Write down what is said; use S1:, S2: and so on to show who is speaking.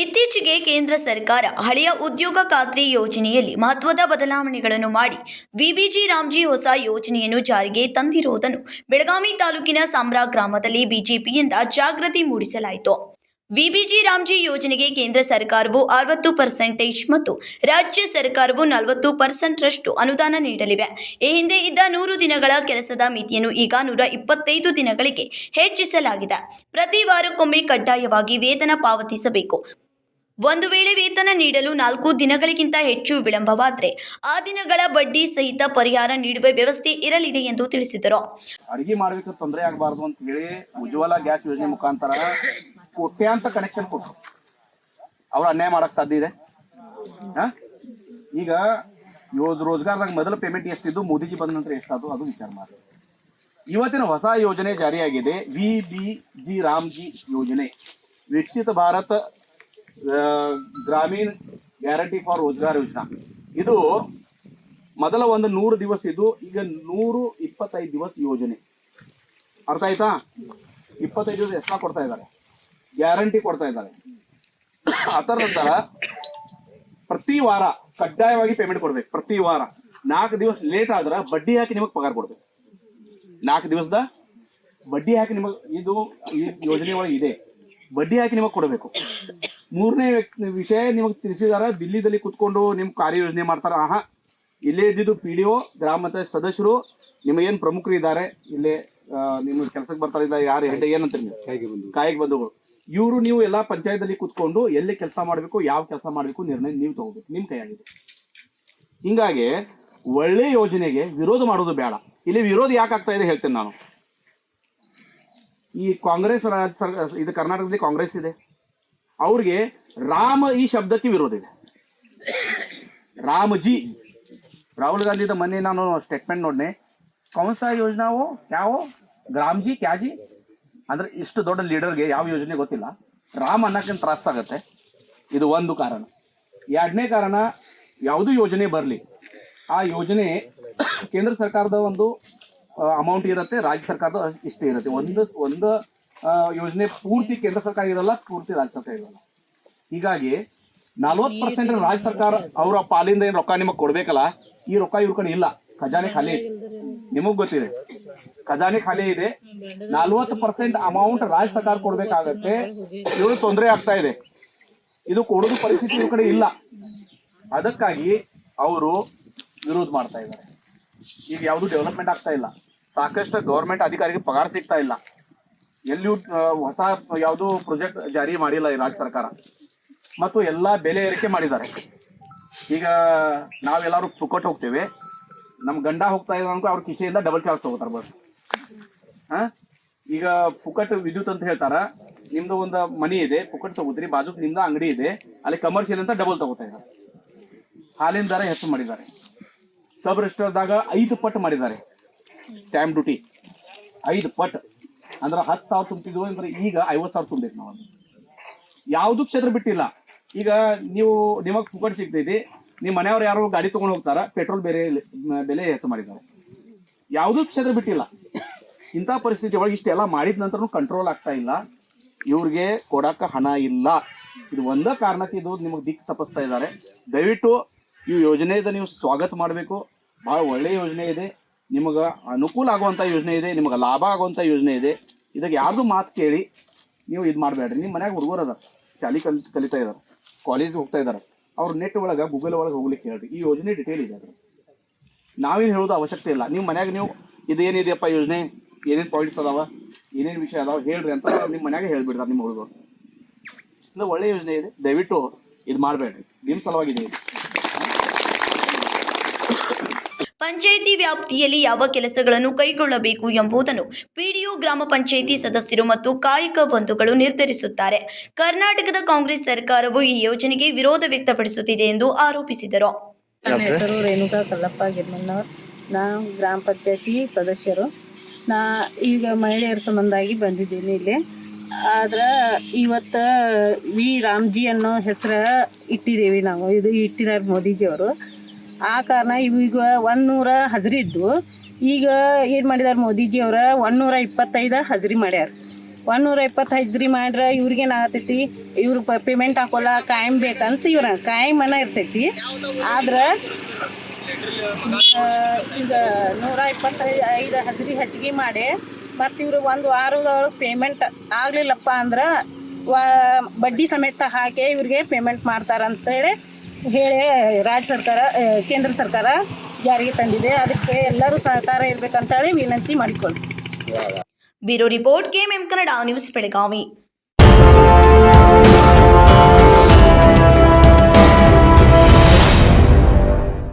S1: ಇತ್ತೀಚೆಗೆ ಕೇಂದ್ರ ಸರ್ಕಾರ ಹಳೆಯ ಉದ್ಯೋಗ ಖಾತ್ರಿ ಯೋಜನೆಯಲ್ಲಿ ಮಹತ್ವದ ಬದಲಾವಣೆಗಳನ್ನು ಮಾಡಿ ವಿಬಿಜಿ ರಾಮ್ಜಿ ಹೊಸ ಯೋಜನೆಯನ್ನು ಜಾರಿಗೆ ತಂದಿರುವುದನ್ನು ಬೆಳಗಾವಿ ತಾಲೂಕಿನ ಸಾಮ್ರಾ ಗ್ರಾಮದಲ್ಲಿ ಬಿಜೆಪಿಯಿಂದ ಜಾಗೃತಿ ಮೂಡಿಸಲಾಯಿತು. ವಿಬಿಜಿ ರಾಮ್ಜಿ ಯೋಜನೆಗೆ ಕೇಂದ್ರ ಸರ್ಕಾರವು ಅರವತ್ತು ಪರ್ಸೆಂಟೇಜ್ ಮತ್ತು ರಾಜ್ಯ ಸರ್ಕಾರವು ನಲವತ್ತು ಪರ್ಸೆಂಟ್ರಷ್ಟು ಅನುದಾನ ನೀಡಲಿವೆ. ಈ ಹಿಂದೆ ಇದ್ದ ನೂರು ದಿನಗಳ ಕೆಲಸದ ಮಿತಿಯನ್ನು ಈಗ ನೂರ ಇಪ್ಪತ್ತೈದು ದಿನಗಳಿಗೆ ಹೆಚ್ಚಿಸಲಾಗಿದೆ. ಪ್ರತಿ ವಾರಕ್ಕೊಮ್ಮೆ ಕಡ್ಡಾಯವಾಗಿ ವೇತನ ಪಾವತಿಸಬೇಕು. ಒಂದು ವೇಳೆ ವೇತನ ನೀಡಲು ನಾಲ್ಕು ದಿನಗಳಿಗಿಂತ ಹೆಚ್ಚು ವಿಳಂಬವಾದರೆ ಆ ದಿನಗಳ ಬಡ್ಡಿ ಸಹಿತ ಪರಿಹಾರ ನೀಡುವ ವ್ಯವಸ್ಥೆ ಇರಲಿದೆ ಎಂದು ತಿಳಿಸಿದರು.
S2: ಅಡಿಗೆ ಮಾಡಬೇಕು ತೊಂದರೆ ಆಗಬಾರ್ದು ಅಂತ ಹೇಳಿ ಉಜ್ವಲ ಗ್ಯಾಸ್ ಯೋಜನೆ ಮುಖಾಂತರ ಕೋಟ್ಯಾಂತ ಕನೆಕ್ಷನ್ ಕೊಟ್ಟರು ಅವ್ರು ಅನ್ಯಾಯ ಮಾಡಕ್ ಸಾಧ್ಯ ಇದೆ? ಈಗ ಯೋಜ್ ರೋಜ್ಗಾರ್ದಾಗ ಮೊದಲ ಪೇಮೆಂಟ್ ಎಷ್ಟಿದ್ದು, ಮೋದಿಜಿ ಬಂದ ನಂತರ ಎಷ್ಟಾದ್ರು ಅದು ವಿಚಾರ ಮಾಡಿ ಇವತ್ತಿನ ಹೊಸ ಯೋಜನೆ ಜಾರಿಯಾಗಿದೆ ವಿ ಬಿ ಜಿ ರಾಮ್ಜಿ ಯೋಜನೆ. ವಿಕಸಿತ ಭಾರತ ಗ್ರಾಮೀಣ ಗ್ಯಾರಂಟಿ ಫಾರ್ ರೋಜ್ಗಾರ್ ಯೋಜನಾ. ಇದು ಮೊದಲ ಒಂದು ನೂರು ದಿವಸ ಇದು, ಈಗ ನೂರು ಇಪ್ಪತ್ತೈದು ದಿವಸ ಯೋಜನೆ. ಅರ್ಥ ಆಯ್ತಾ? ಇಪ್ಪತ್ತೈದು ದಿವಸ ಎಕ್ಸ್ಟ್ರಾ ಕೊಡ್ತಾ ಇದ್ದಾರೆ. ಗ್ಯಾರಂಟಿ ಕೊಡ್ತಾ ಇದ್ದಾರೆ. ಅದರ ನಂತರ ಪ್ರತಿ ವಾರ ಕಡ್ಡಾಯವಾಗಿ ಪೇಮೆಂಟ್ ಕೊಡ್ಬೇಕು, ಪ್ರತಿ ವಾರ. ನಾಲ್ಕು ದಿವಸ ಲೇಟ್ ಆದ್ರೆ ಬಡ್ಡಿ ಹಾಕಿ ನಿಮಗೆ ಪಗಾರ ಕೊಡ್ಬೇಕು. ನಾಲ್ಕು ದಿವಸದ ಬಡ್ಡಿ ಹಾಕಿ ನಿಮಗೆ ಇದು ಈ ಯೋಜನೆ ಒಳಗೆ ಇದೆ. ಬಡ್ಡಿ ಹಾಕಿ ನಿಮಗೆ ಕೊಡಬೇಕು. ಮೂರನೇ ವ್ಯಕ್ತಿ ವಿಷಯ ನಿಮಗೆ ತಿಳಿಸಿದಾರ ದಿಲ್ಲಿದಲ್ಲಿ ಕುತ್ಕೊಂಡು ನಿಮ್ಮ ಕಾರ್ಯ ಯೋಜನೆ ಮಾಡ್ತಾರ? ಆಹಾ. ಇಲ್ಲೇ ಇದ್ದಿದ್ದು ಪಿ ಡಿ ಒ ಗ್ರಾಮ ಪಂಚಾಯತ್ ಸದಸ್ಯರು ನಿಮಗೇನು ಪ್ರಮುಖರು ಇದ್ದಾರೆ? ಇಲ್ಲೇ ನಿಮ್ಮ ಕೆಲಸಕ್ಕೆ ಬರ್ತಾರೆ ಇದ್ದಾರೆ ಯಾರು ಹೆಡ್ ಏನಂತ ಕಾಯಿಗೆ ಬಂಧುಗಳು ಇವರು ನೀವು ಎಲ್ಲಾ ಪಂಚಾಯತ್ದಲ್ಲಿ ಕುತ್ಕೊಂಡು ಎಲ್ಲಿ ಕೆಲಸ ಮಾಡಬೇಕು ಯಾವ ಕೆಲಸ ಮಾಡಬೇಕು ನಿರ್ಣಯ ನೀವು ತಗೋಬೇಕು. ನಿಮ್ಮ ಕೈಯಾಗಿದೆ. ಹಿಂಗಾಗಿ ಒಳ್ಳೆ ಯೋಜನೆಗೆ ವಿರೋಧ ಮಾಡೋದು ಬೇಡ. ಇಲ್ಲಿ ವಿರೋಧ ಯಾಕೆ ಆಗ್ತಾ ಇದೆ ಹೇಳ್ತೇನೆ ನಾನು. ಈ ಕಾಂಗ್ರೆಸ್ ರಾಜ್ಯ ಸರ್ ಇದು ಕರ್ನಾಟಕದಲ್ಲಿ ಕಾಂಗ್ರೆಸ್ ಇದೆ. ಅವ್ರಿಗೆ ರಾಮ ಈ ಶಬ್ದಕ್ಕೆ ವಿರೋಧ ಇದೆ. ರಾಮಜಿ. ರಾಹುಲ್ ಗಾಂಧಿದ ಮೊನ್ನೆ ನಾನು ಸ್ಟೇಟ್ಮೆಂಟ್ ನೋಡ್ನೆ ಕೌನ್ಸ ಯೋಜನಾವು, ಯಾವ? ಗ್ರಾಮ್ಜಿ, ಕ್ಯಾಜಿ? ಅಂದ್ರೆ ಇಷ್ಟು ದೊಡ್ಡ ಲೀಡರ್ಗೆ ಯಾವ ಯೋಜನೆ ಗೊತ್ತಿಲ್ಲ. ರಾಮ್ ಅನ್ನಕ್ಕೆ ತ್ರಾಸ ಆಗತ್ತೆ. ಇದು ಒಂದು ಕಾರಣ. ಎರಡನೇ ಕಾರಣ, ಯಾವುದು ಯೋಜನೆ ಬರಲಿ, ಆ ಯೋಜನೆ ಕೇಂದ್ರ ಸರ್ಕಾರದ ಒಂದು ಅಮೌಂಟ್ ಇರುತ್ತೆ, ರಾಜ್ಯ ಸರ್ಕಾರದ ಇಷ್ಟೇ ಇರುತ್ತೆ. ಒಂದು ಒಂದು ಯೋಜನೆ ಪೂರ್ತಿ ಕೇಂದ್ರ ಸರ್ಕಾರ ಇರಲ್ಲ ಪೂರ್ತಿ ರಾಜ್ಯ ಸರ್ಕಾರ ಇರಲ್ಲ. ಹೀಗಾಗಿ ನಲ್ವತ್ತು ಪರ್ಸೆಂಟ್ ರಾಜ್ಯ ಸರ್ಕಾರ ಅವರ ಪಾಲಿಂದ ಏನ್ ರೊಕ್ಕ ನಿಮಗ್ ಕೊಡ್ಬೇಕಲ್ಲ ಈ ರೊಕ್ಕ ಇವ್ರ ಕಡೆ ಇಲ್ಲ. ಖಜಾನೆ ಖಾಲಿ ಇದೆ. ನಿಮಗ್ ಗೊತ್ತಿದೆ. ಖಜಾನೆ ಖಾಲಿ ಇದೆ. ನಲ್ವತ್ತು ಪರ್ಸೆಂಟ್ ಅಮೌಂಟ್ ರಾಜ್ಯ ಸರ್ಕಾರ ಕೊಡ್ಬೇಕಾಗತ್ತೆ. ಇವರು ತೊಂದರೆ ಆಗ್ತಾ ಇದೆ. ಇದು ಕೊಡೋದು ಪರಿಸ್ಥಿತಿ ಇವ್ರ ಕಡೆ ಇಲ್ಲ. ಅದಕ್ಕಾಗಿ ಅವರು ವಿರೋಧ ಮಾಡ್ತಾ ಇದ್ದಾರೆ. ಈಗ ಯಾವುದು ಡೆವಲಪ್ಮೆಂಟ್ ಆಗ್ತಾ ಇಲ್ಲ. ಸಾಕಷ್ಟು ಗೌರ್ಮೆಂಟ್ ಅಧಿಕಾರಿಗೆ ಪಗಾರ ಸಿಗ್ತಾ ಇಲ್ಲ. ಎಲ್ಲಿಯೂ ಹೊಸ ಯಾವುದು ಪ್ರಾಜೆಕ್ಟ್ ಜಾರಿ ಮಾಡಿಲ್ಲ ಈ ರಾಜ್ಯ ಸರ್ಕಾರ. ಮತ್ತು ಎಲ್ಲ ಬೆಲೆ ಏರಿಕೆ ಮಾಡಿದ್ದಾರೆ. ಈಗ ನಾವೆಲ್ಲರೂ ಪುಕ್ಕಟ್ ಹೋಗ್ತೇವೆ. ನಮ್ಮ ಗಂಡ ಹೋಗ್ತಾ ಅಂದ್ರೆ ಅವ್ರ ಕಿಸೆಯಿಂದ ಡಬಲ್ ಚಾರ್ಜ್ ತಗೋತಾರೆ ಬಸ್ ಹಾ? ಈಗ ಪುಕ್ಕಟ್ ವಿದ್ಯುತ್ ಅಂತ ಹೇಳ್ತಾರ. ನಿಮ್ದು ಒಂದು ಮನಿ ಇದೆ, ಪುಕ್ಕಟ್ ತಗೋತೀರಿ. ಬಾಜುಕ್ ನಿಮ್ದು ಅಂಗಡಿ ಇದೆ. ಅಲ್ಲಿ ಕಮರ್ಷಿಯಲ್ ಅಂತ ಡಬಲ್ ತಗೋತಾ ಇದ್ದಾರೆ. ಹಾಲಿನ ದರ ಹೆಚ್ಚು ಮಾಡಿದ್ದಾರೆ. ಸಬ್ ರಿಜಿಸ್ಟರ್ದಾಗ ಐದು ಪಟ್ಟು ಮಾಡಿದ್ದಾರೆ. ಟೈಮ್ ಡ್ಯೂಟಿ ಐದು ಪಟ್ ಅಂದ್ರೆ ಹತ್ತು ಸಾವಿರ ತುಂಬಿದ್ವು ಅಂದ್ರೆ ಈಗ ಐವತ್ತು ಸಾವಿರ ತುಂಬಬೇಕು ನಾವು. ಯಾವುದು ಕ್ಷೇತ್ರ ಬಿಟ್ಟಿಲ್ಲ. ಈಗ ನೀವು ನಿಮಗೆ ಫುಕಟ್ ಸಿಗ್ತೈತಿ. ನಿಮ್ಮ ಮನೆಯವ್ರು ಯಾರು ಗಾಡಿ ತೊಗೊಂಡು ಹೋಗ್ತಾರ, ಪೆಟ್ರೋಲ್ ಬೇರೆ ಬೆಲೆ ಹೆಚ್ಚು ಮಾಡಿದ್ದಾರೆ. ಯಾವುದೂ ಕ್ಷೇತ್ರ ಬಿಟ್ಟಿಲ್ಲ. ಇಂಥ ಪರಿಸ್ಥಿತಿ ಒಳಗೆ ಇಷ್ಟೆಲ್ಲ ಮಾಡಿದ ನಂತರ ಕಂಟ್ರೋಲ್ ಆಗ್ತಾ ಇಲ್ಲ. ಇವ್ರಿಗೆ ಕೊಡಕ್ಕ ಹಣ ಇಲ್ಲ. ಇದು ಒಂದೇ ಕಾರಣಕ್ಕೆ ಇದು ನಿಮಗೆ ದಿಕ್ಕು ತಪ್ಪಿಸ್ತಾ ಇದ್ದಾರೆ. ದಯವಿಟ್ಟು ಈ ಯೋಜನೆಯಿಂದ ನೀವು ಸ್ವಾಗತ ಮಾಡಬೇಕು. ಬಹಳ ಒಳ್ಳೆಯ ಯೋಜನೆ ಇದೆ. ನಿಮಗೆ ಅನುಕೂಲ ಆಗುವಂಥ ಯೋಜನೆ ಇದೆ, ನಿಮಗೆ ಲಾಭ ಆಗುವಂಥ ಯೋಜನೆ ಇದೆ. ಇದಕ್ಕೆ ಯಾರ್ದು ಮಾತು ಕೇಳಿ ನೀವು ಇದು ಮಾಡಬೇಡ್ರಿ. ನಿಮ್ಮ ಮನ್ಯಾಗ ಹುಡುಗರು ಅದ ಶಾಲಿ ಕಲ್, ಕಲಿತಾ ಇದ್ದಾರೆ ಕಾಲೇಜ್ಗೆ ಹೋಗ್ತಾ ಇದ್ದಾರೆ ಅವ್ರು ನೆಟ್ ಒಳಗೆ ಗೂಗಲ್ ಒಳಗೆ ಹೋಗ್ಲಿಕ್ಕೆ ಹೇಳ್ರಿ ಈ ಯೋಜನೆ ಡಿಟೇಲ್ ಇದೆ ಅದ್ರ ನಾವೇನು ಹೇಳೋದು ಅವಶ್ಯಕತೆ ಇಲ್ಲ. ನಿಮ್ಮ ಮನ್ಯಾಗ ನೀವು ಇದೇನಿದೆಯಪ್ಪ ಯೋಜನೆ? ಏನೇನು ಪಾಯಿಂಟ್ಸ್ ಅದಾವ? ಏನೇನು ವಿಷಯ ಅದಾವ? ಹೇಳ್ರಿ ಅಂತ ನಿಮ್ಮ ಮನೆಯಾಗ ಹೇಳ್ಬಿಡ್ತಾರೆ ನಿಮ್ಮ ಹುಡುಗರು. ಇದು ಒಳ್ಳೆ ಯೋಜನೆ ಇದೆ. ದಯವಿಟ್ಟು ಇದು ಮಾಡಬೇಡ್ರಿ. ನಿಮ್ಮ ಸಲುವಾಗಿದೆ ಇದು
S1: ಪಂಚಾಯಿತಿ ವ್ಯಾಪ್ತಿಯಲ್ಲಿ ಯಾವ ಕೆಲಸಗಳನ್ನು ಕೈಗೊಳ್ಳಬೇಕು ಎಂಬುದನ್ನು ಪಿಡಿಒ ಗ್ರಾಮ ಪಂಚಾಯಿತಿ ಸದಸ್ಯರು ಮತ್ತು ಕಾಯಕ ಬಂಧುಗಳು ನಿರ್ಧರಿಸುತ್ತಾರೆ. ಕರ್ನಾಟಕದ ಕಾಂಗ್ರೆಸ್ ಸರ್ಕಾರವು ಈ ಯೋಜನೆಗೆ ವಿರೋಧ ವ್ಯಕ್ತಪಡಿಸುತ್ತಿದೆ ಎಂದು ಆರೋಪಿಸಿದರು.
S3: ರೇಣುಕಾ ನಾವು ಗ್ರಾಮ ಪಂಚಾಯತಿ ಸದಸ್ಯರು. ನಾ ಈಗ ಮಹಿಳೆಯರ ಸಂಬಂಧಾಗಿ ಬಂದಿದ್ದೀನಿ ಇಲ್ಲಿ. ಆದ್ರೆ ಇವತ್ತು ವಿ ರಾಮ್ಜಿ ಅನ್ನೋ ಹೆಸರು ಇಟ್ಟಿದ್ದೀವಿ ನಾವು. ಇದು ಇಟ್ಟಿದ್ದಾರೆ ಮೋದಿಜಿಯವರು. ಆ ಕಾರಣ ಈಗ ಒಂದೂರ ಹಜರಿ ಇದ್ದು, ಈಗ ಏನು ಮಾಡಿದಾರೆ ಮೋದಿಜಿಯವ್ರ ನೂರ ಇಪ್ಪತ್ತೈದು ಹಜರಿ ಮಾಡ್ಯಾರ. ಒಂದೂರ ಇಪ್ಪತ್ತು ಹಜರಿ ಮಾಡ್ರೆ ಇವ್ರಿಗೇನು ಆಗತೈತಿ? ಇವ್ರು ಪೇಮೆಂಟ್ ಹಾಕೋಲ್ಲ, ಕಾಯಂ ಬೇಕಂತ ಇವ್ರ ಕಾಯಂ ಮನ ಇರ್ತೈತಿ. ಆದ್ರೆ ಈಗ ನೂರ ಇಪ್ಪತ್ತೈದು ಐದು ಹಜರಿ ಹೆಚ್ಚಿಗೆ ಮಾಡಿ, ಮತ್ತು ಇವರು ಒಂದು ವಾರದೊಳಗೆ ಪೇಮೆಂಟ್ ಆಗಲಿಲ್ಲಪ್ಪ ಅಂದ್ರೆ, ವಾ, ಬಡ್ಡಿ ಸಮೇತ ಹಾಕಿ ಇವ್ರಿಗೆ ಪೇಮೆಂಟ್ ಮಾಡ್ತಾರಂತೇಳಿ ಹೇಳಿ, ರಾಜ್ಯ ಸರ್ಕಾರ ಕೇಂದ್ರ ಸರ್ಕಾರ ಜಾರಿಗೆ ತಂದಿದೆ. ಅದಕ್ಕೆ ಎಲ್ಲರೂ ಸಹಕಾರ ಇರಬೇಕಂತೇಳಿ ವಿನಂತಿ ಮಾಡಿಕೊಳ್ಳಿ.
S1: Bureau report KMM Kannada news Belagavi.